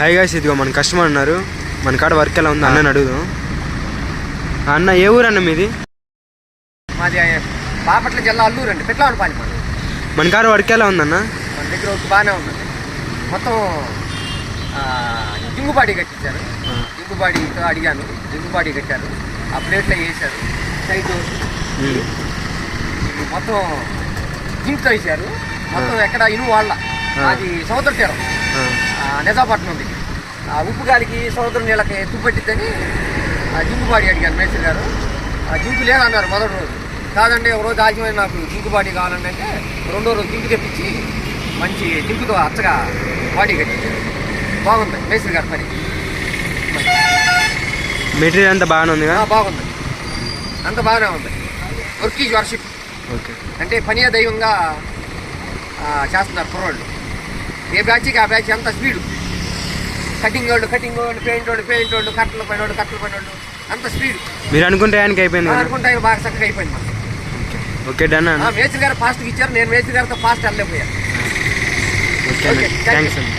Hi guys ఇదిగో మన customer ఉన్నారు. మన కాడ వర్క్ ఎలా ఉంది అన్నని అడుగుదాం. అన్న ఏ ఊరు అన్న మీది మాది బాపట్ల జిల్లా అల్లూరు అండి పెట్లవాడిపాలి మాది మన కాడ వర్క్ ఎలా ఉందన్న? మన దగ్గర ఒక బాగానే ఉందండి మొత్తం జింగుబాడి కట్టించారు. ఆ. జింగుబాడితో అడిగాను. జింగుబాడి కట్టారు. ఆ ప్లేట్లో వేసారు ఉమ్. మొత్తం జింక్తో వేసారు మొత్తం ఎక్కడ ఇను వాళ్ళ. అది సముద్ర తీరం. నిజాపట్నం ఉంది ఆ ఉప్పు గాలికి సముద్రం నీళ్ళకి తుప్పట్టిద్దని ఆ జింకుబాడి అడిగాను మేస్త్రి గారు. ఆ జింకు లేదన్నారు మొదటి రోజు. కాదండి ఒక రోజు ఆజ్యమైన నాకు జింకుబాడి కావాలండి అంటే రెండో రోజు జింకు తెప్పించి మంచి జింకుతో అచ్చగా బాడీ కట్టించారు. బాగుంది మేస్త్రి గారి పని. మెటీరియల్ అంతా బాగానే ఉందిగా? ఆ, బాగుంది. అంత బాగానే ఉంది. Work is worship okay. అంటే పనియే దైవంగా చేస్తున్నారు కుర్రోళ్ళు. ఏ బ్యాచ్కి ఆ బ్యాచ్ అంత స్పీడు? కటింగ్ వాళ్ళు కటింగ్ వాళ్ళు పెయింట్ వాళ్ళు పెయింట్ వాళ్ళు కట్టలు పైన వాళ్ళు కట్టలు పైన వాళ్ళు అంత స్పీడ్. మీరు అనుకుంటే ఆయనకి అయిపోయింది అనుకుంటే బాగా చక్కగా అయిపోయింది మనకి ఓకే డన్ మేస్త్రి గారు ఫాస్ట్గా ఇచ్చారు. నేను మేస్త్రి గారితో ఫాస్ట్ వెళ్ళలేకపోయాను. ఓకే. థ్యాంక్స్ అన్న.